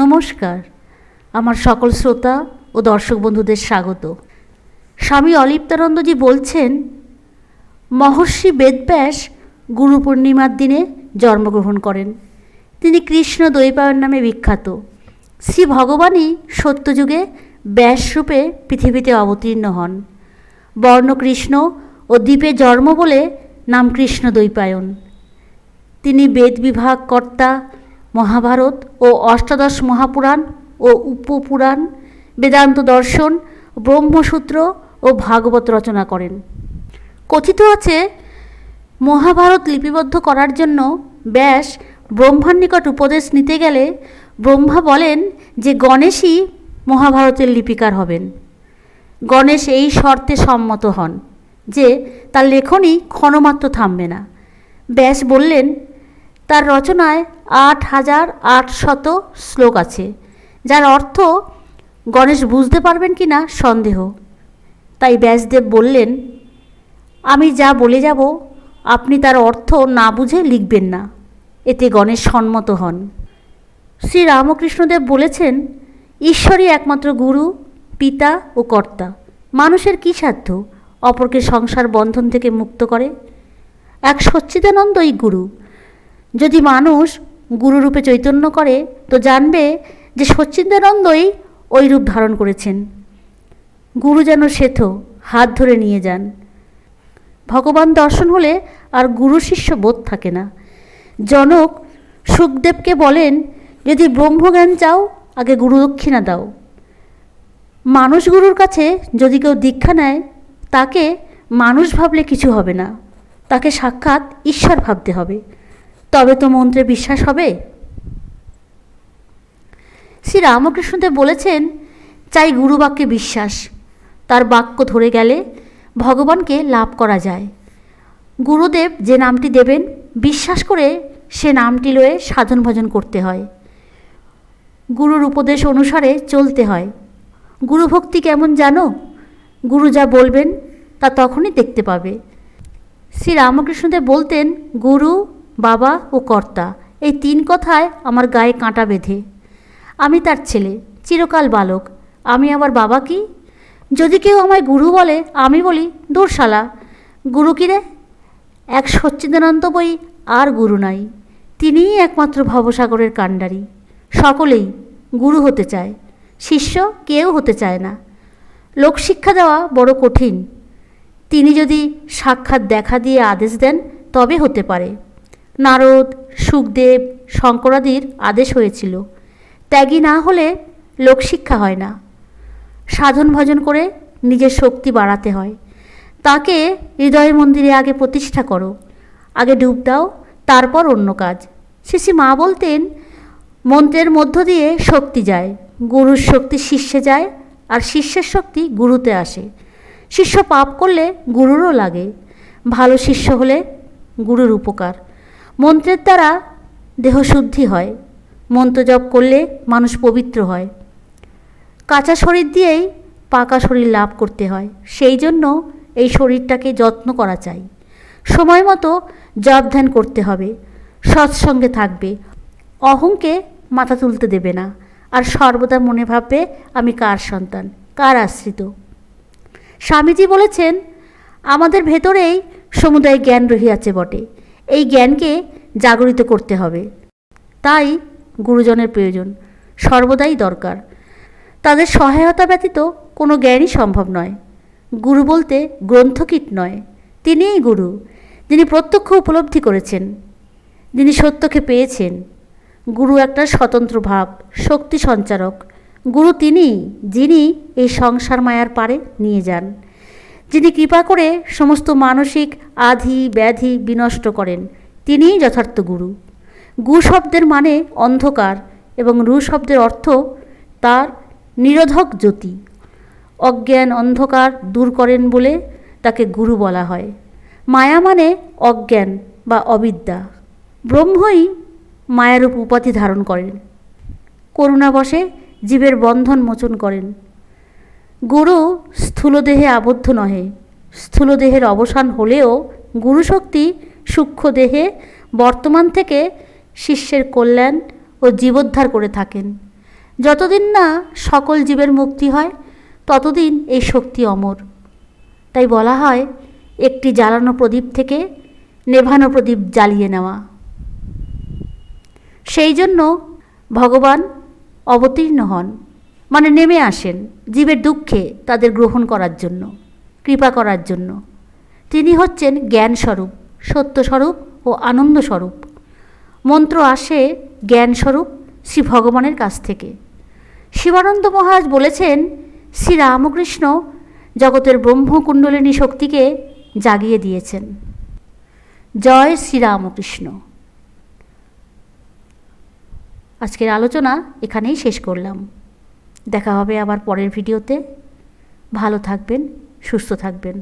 নমস্কার। আমার সকল শ্রোতা ও দর্শক বন্ধুদের স্বাগত। স্বামী অলিপ্তানন্দজি বলছেন, মহর্ষি বেদব্যাস গুরু পূর্ণিমার দিনে জন্মগ্রহণ করেন। তিনি কৃষ্ণ দ্বৈপায়ন নামে বিখ্যাত। শ্রী ভগবানই সত্যযুগে ব্যাসরূপে পৃথিবীতে অবতীর্ণ হন। বর্ণকৃষ্ণ ও দ্বীপে জন্ম বলে নাম কৃষ্ণ দ্বৈপায়ন। তিনি বেদ বিভাগ কর্তা মহাভারত ও অষ্টাদশ মহাপুরাণ ও উপপুরাণ বেদান্ত দর্শন, ব্রহ্মসূত্র ও ভাগবত রচনা করেন। কথিত আছে, মহাভারত লিপিবদ্ধ করার জন্য ব্যাস ব্রহ্মার নিকট উপদেশ নিতে গেলে ব্রহ্মা বলেন যে গণেশই মহাভারতের লিপিকার হবেন। গণেশ এই শর্তে সম্মত হন যে তার লেখনই ক্ষণমাত্র থামবে না। ব্যাস বললেন তার রচনায় আট হাজার আটশত শ্লোক আছে, যার অর্থ, গণেশ বুঝতে পারবেন কি না সন্দেহ। তাই ব্যাসদেব বললেন, আমি যা বলে যাব, আপনি তার অর্থ না বুঝে লিখবেন না। এতে গণেশ সম্মত হন। শ্রী রামকৃষ্ণদেব বলেছেন, ঈশ্বরই একমাত্র গুরু, পিতা ও কর্তা। মানুষের কী সাধ্য অপরকে সংসার বন্ধন থেকে মুক্ত করে? এক সচ্চিদানন্দই গুরু। যদি মানুষ গুরুরূপে চৈতন্য করে, তো জানবে যে সচ্চিদানন্দই ওই রূপ ধারণ করেছেন। গুরু যেন সেথ হাত ধরে নিয়ে যান। ভগবান দর্শন হলে আর গুরু শিষ্য বোধ থাকে না। জনক সুখদেবকে বলেন, যদি ব্রহ্মজ্ঞান চাও, আগে গুরু দক্ষিণা দাও। মানুষ গুরুর কাছে যদি কেউ দীক্ষা নেয়, তাকে মানুষ ভাবলে কিছু হবে না। তাকে সাক্ষাৎ ঈশ্বর ভাবতে হবে। তবে তো মন্ত্রে বিশ্বাস হবে? শ্রী রামকৃষ্ণদেব বলেছেন, চাই গুরুবাক্যে বিশ্বাস। তার বাক্য ধরে গেলে ভগবানকে লাভ করা যায়। গুরুদেব যে নামটি দেবেন, বিশ্বাস করে সে নামটি লয়ে সাধন ভজন করতে হয়। গুরুর উপদেশ অনুসারে চলতে হয়। গুরুভক্তি কেমন জানো? গুরু যা বলবেন, তা তখনই দেখতে পাবে। শ্রী রামকৃষ্ণদেব বলতেন, গুরু বাবা ও কর্তা, এই তিন কথায় আমার গায়ে কাঁটা বেঁধে। আমি তার ছেলে, চিরকাল বালক। আমি আমার বাবা কি? যদি কেউ আমায় গুরু বলে, আমি বলি, দূরশালা, গুরু কি রে? এক সচ্চিদানন্দ বই আর গুরু নাই। তিনিই একমাত্র ভবসাগরের কাণ্ডারি। সকলেই গুরু হতে চায়। শিষ্য কেউ হতে চায় না। লোকশিক্ষা দেওয়া বড় কঠিন। তিনি যদি সাক্ষাৎ দেখা দিয়ে আদেশ দেন, তবে হতে পারে। নারদ, সুখদেব, শঙ্করাদির আদেশ হয়েছিল। ত্যাগী না হলে লোকশিক্ষা হয় না। সাধন ভজন করে নিজের শক্তি বাড়াতে হয়। তাকে হৃদয় মন্দিরে আগে প্রতিষ্ঠা করো। আগে ডুব দাও, তারপর অন্য কাজ। শিশি মা বলতেন, মন্ত্রের মধ্য দিয়ে শক্তি যায়, গুরুর শক্তি শিষ্যে যায়, আর শিষ্যের শক্তি গুরুতে আসে। শিষ্য পাপ করলে গুরুরও লাগে। ভালো শিষ্য হলে গুরুর উপকার। মন্ত্রের দ্বারা দেহশুদ্ধি হয়। মন্ত্র জপ করলে মানুষ পবিত্র হয়। কাঁচা শরীর দিয়েই পাকা শরীর লাভ করতে হয়। সেই জন্য এই শরীরটাকে যত্ন করা চাই। সময় মতো জপ ধ্যান করতে হবে। সৎসঙ্গে থাকবে। অহংকে মাথা তুলতে দেবে না। আর সর্বদা মনে ভাববে, আমি কার সন্তান? কার আশ্রিত? স্বামীজি বলেছেন, আমাদের ভেতরেই সমুদায় জ্ঞান রহিয়াছে বটে। এই জ্ঞানকে জাগরিত করতে হবে। তাই গুরুজনের প্রয়োজন, সর্বদাই দরকার। তাদের সহায়তা ব্যতীত কোনো জ্ঞানই সম্ভব নয়। গুরু বলতে গ্রন্থকীট নয়, তিনিই গুরু, যিনি প্রত্যক্ষ উপলব্ধি করেছেন, যিনি সত্যকে পেয়েছেন। গুরু একটা স্বতন্ত্র ভাব, শক্তি সঞ্চারক। গুরু তিনি যিনি এই সংসার মায়ার পারে নিয়ে যান। যিনি কৃপা করে সমস্ত মানসিক আধি ব্যাধি বিনষ্ট করেন, তিনিই যথার্থ গুরু। গু শব্দের মানে অন্ধকার এবং রু শব্দের অর্থ তার নিরোধক জ্যোতি। অজ্ঞান অন্ধকার দূর করেন বলে তাকে গুরু বলা হয়। মায়া মানে অজ্ঞান বা অবিদ্যা। ব্রহ্মই মায়ারূপ উপাধি ধারণ করেন। করুণাবশে জীবের বন্ধন মোচন করেন। গুরু স্থূলদেহে আবদ্ধ নহে। স্থূলদেহের অবসান হলেও গুরুশক্তি সূক্ষ্ম দেহে বর্তমান থেকে শিষ্যের কল্যাণ ও জীবোদ্ধার করে থাকেন। যতদিন না সকল জীবের মুক্তি হয়, ততদিন এই শক্তি অমর। তাই বলা হয়, একটি জ্বালানো প্রদীপ থেকে নেভানো প্রদীপ জ্বালিয়ে নেওয়া। সেই জন্য ভগবান অবতীর্ণ হন। মানে নেমে আসেন জীবের দুঃখে তাদের গ্রহণ করার জন্য, কৃপা করার জন্য। তিনি হচ্ছেন জ্ঞানস্বরূপ, সত্যস্বরূপ ও আনন্দস্বরূপ। মন্ত্র আসে জ্ঞানস্বরূপ শ্রী ভগবানের কাছ থেকে। শিবানন্দ মহারাজ বলেছেন, শ্রী রামকৃষ্ণ জগতের ব্রহ্মকুণ্ডলিনী শক্তিকে জাগিয়ে দিয়েছেন। জয় শ্রীরামকৃষ্ণ আজকের আলোচনা এখানেই শেষ করলাম। দেখা হবে আবার পরের ভিডিওতে। ভালো থাকবেন সুস্থ থাকবেন।